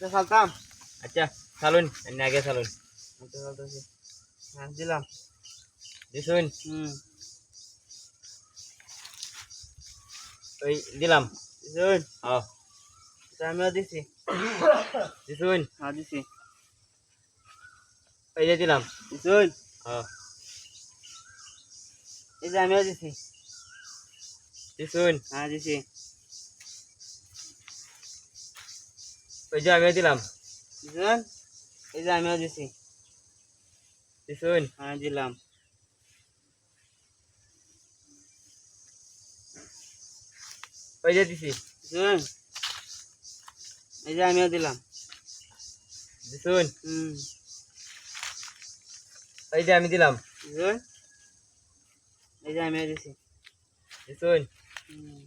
এটা ফালতাম আচ্ছা চালুন এনে আগে এটা ফালতাছি হ্যাঁ দিলাম। দিছুন হুম। ওই দিলাম। দিছুন ও এটা আমিও দিছি। দিছুন হ্যাঁ দিছি। ওই যে দিলাম। দিছুন ও এই যে আমিও দিছি। দিছুন হ্যাঁ দিছি। ওই যে আমিও দিলাম। এই যে আমিও দিছি। দিছুন হ্যাঁ দিলাম। ওই যে দিছি। দিছুন এই যে আমিও দিলাম। দিছুন হুম। ওই যে আমি দিলাম। দিছুন এই যে আমিও দিছি। দিছুন হুম।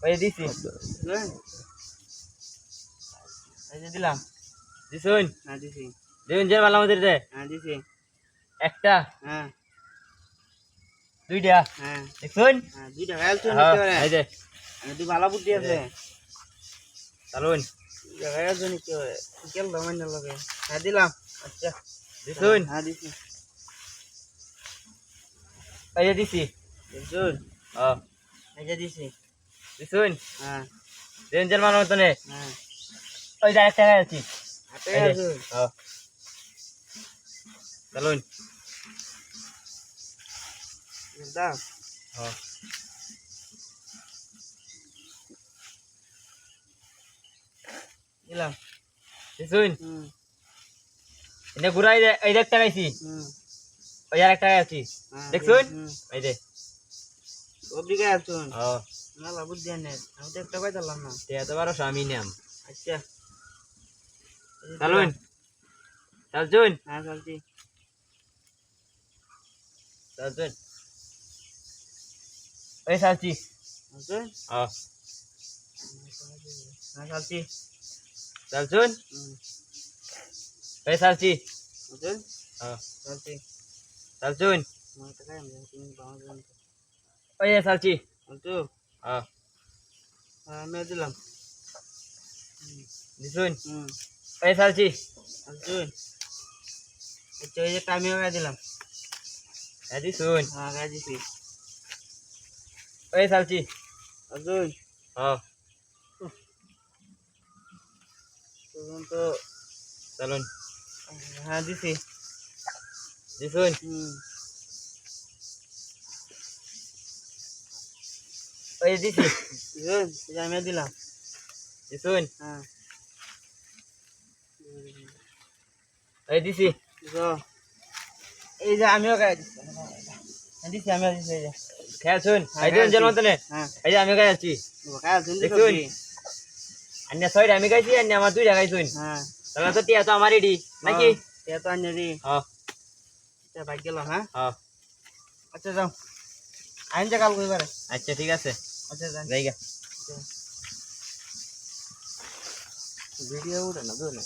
ওই দিছি এই যে দিলাম। দিছুন? হ্যাঁ দিছি। দিছুন যে মালা মন্দির দে। হ্যাঁ দিছি। একটা হ্যাঁ। দুইটা। হ্যাঁ। দেখছুন হ্যাঁ দুইটা খাইলছুন হ্যাঁ, একেবারে এই যে। তুই ভালো বুদ্ধি আছে। চালুন। খাইলছুন একেবারে কেল দমান্য লগে? হ্যাঁ দিলাম। আচ্ছা। দিছুন? হ্যাঁ দিছি। ওই যে দিছি। দিছুন। ও এই যে দিছি। দিছুন? হ্যাঁ। যে মালা মতনে হ্যাঁ। ওই যে একটা আছি চালুন। ও দিলাম। দিছুন? হুম। এনে ঘুরাই এই গাইছি হুম। ওই আর একটা আছি হ্যাঁ, দেখছুন? এই যে। ওবি খাইলছুন ও মেলা বুদ্ধি আনে আমি তো একটা পাইতাম না তে এত বারো স্বামী নাম আচ্ছা এই যে চালুন দিলাম। চালছুন হ্যাঁ চলছি চালছুন ওই চালছি চলছুন ও হ্যাঁ চলছি চালছুন হুম ওই চালছি চলছুন ও চলছি চালছুন আমার টাকা আমি তুমি পাওয়া ওই চলছু ও হ্যাঁ আমি দিলাম দিছুন ওই চালছি চলছুন আচ্ছা এই যে টাইমিও গায়ে দিলাম হ্যাঁ দিছুন হ্যাঁ গায়ে দিছি ওই চালছি চলছুন ও তখন তো চালুন হ্যাঁ দিছি দিছুন হুম ওই দিছি এই যে আমিও দিলাম দিছুন হ্যাঁ ওই দিছি এই যে আমিও গায়ে দিছি হ্যাঁ দিছি আমিও দিছি এই যে খেয়ালছুন হ্যাঁ, এই দিন মতনে হ্যাঁ এই যে আমি গায়ে দিছি দেখছুন? আন্য ছয়টা আমি গাইছি আন্য আমার দুইটা গাইছুন হ্যাঁ তাহলে তো টিয়া তো আমার রেডি নাকি তে তো আনি রে ও তে ভাগ গেলাম হ্যাঁ ও আচ্ছা যাও আইন যা কাল কইবারে আচ্ছা ঠিক আছে আচ্ছা জায়গা ভিডিও উঠে না?